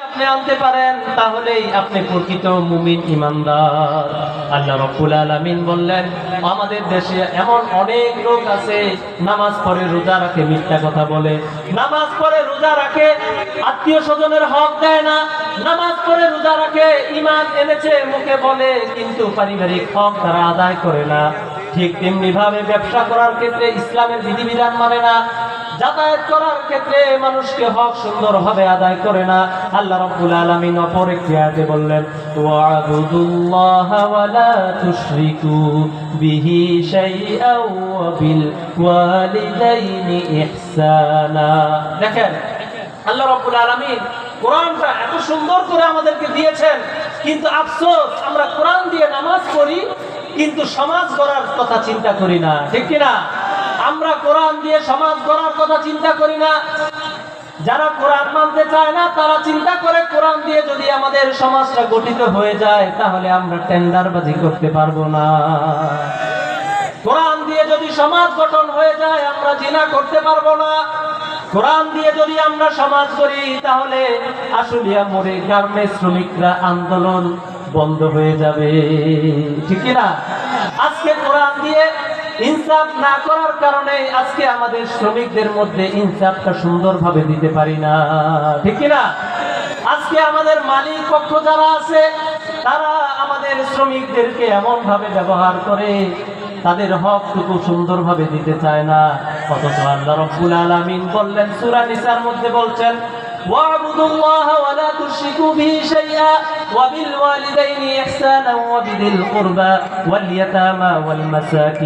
আপনি আনতে পারেন, তাহলেই আপনি প্রকৃত মুমিন ইমানদার। আল্লাহ রব্বুল আলামিন বললেন, আমাদের দেশে এমন অনেক লোক আছে, নামাজ পড়ে রোজা রাখে, মিথ্যা কথা বলে। নামাজ পড়ে রোজা রাখে, আত্মীয় স্বজনের হক দেয় না। নামাজ পড়ে রোজা রাখে ইমান এনেছে, মুখে বলে, কিন্তু পারিবারিক হক তারা আদায় করে না। ঠিক তেমনি ভাবে ব্যবসা করার ক্ষেত্রে ইসলামের বিধিবিধান মানে না। যাতায়াত করার ক্ষেত্রে মানুষকে হক সুন্দরভাবে আদায় করে না। আল্লাহ রাব্বুল আলামিন অপর একটি আয়াতে বললেন, ওয়া'বুদুল্লাহ ওয়া লা তুশরিকু বিহি শাইআন ওয়া বিল ওয়ালিদাইনি ইহসানা। দেখেন, আল্লাহ রাব্বুল আলামিন কোরআনটা এত সুন্দর করে আমাদেরকে দিয়েছেন, কিন্তু আফসোস, আমরা কোরআন দিয়ে নামাজ পড়ি, কিন্তু সমাজ গড়ার কথা চিন্তা করি না। ঠিক কি না আমরা কোরআন দিয়ে সমাজ গড়ার কথা চিন্তা করি না। যারা কোরআন মানতে চায় না, তারা চিন্তা করে কোরআন দিয়ে যদি আমাদের সমাজটা গঠিত হয়ে যায়, তাহলে আমরা টেন্ডারবাজি করতে পারব না। কোরআন দিয়ে যদি সমাজ গঠন হয়ে যায়, আমরা জিনা করতে পারব না। কোরআন দিয়ে যদি আমরা সমাজ করি তাহলে আশুলিয়া মোড়ে গার্মেন্টস শ্রমিকরা আন্দোলন বন্ধ হয়ে যাবে। ঠিক না? আজকে কোরআন দিয়ে ইনসাফ না করার কারণে আজকে আমাদের শ্রমিকদের মধ্যে ইনসাফটা সুন্দরভাবে দিতে পারি না। ঠিক না? আজকে আমাদের মালিক পক্ষ যারা আছে, তারা আমাদের শ্রমিকদেরকে এমন ভাবে ব্যবহার করে, তাদের হক হকটুকু সুন্দরভাবে দিতে চায় না। অথচ আল্লাহ রব্বুল আলামিন বললেন, সূরা নিসার মধ্যে বলছেন واعبدوا الله ولا تشركوا به شيئا وبالوالدين إحسانا وبذي القربى واليتامى والمساكين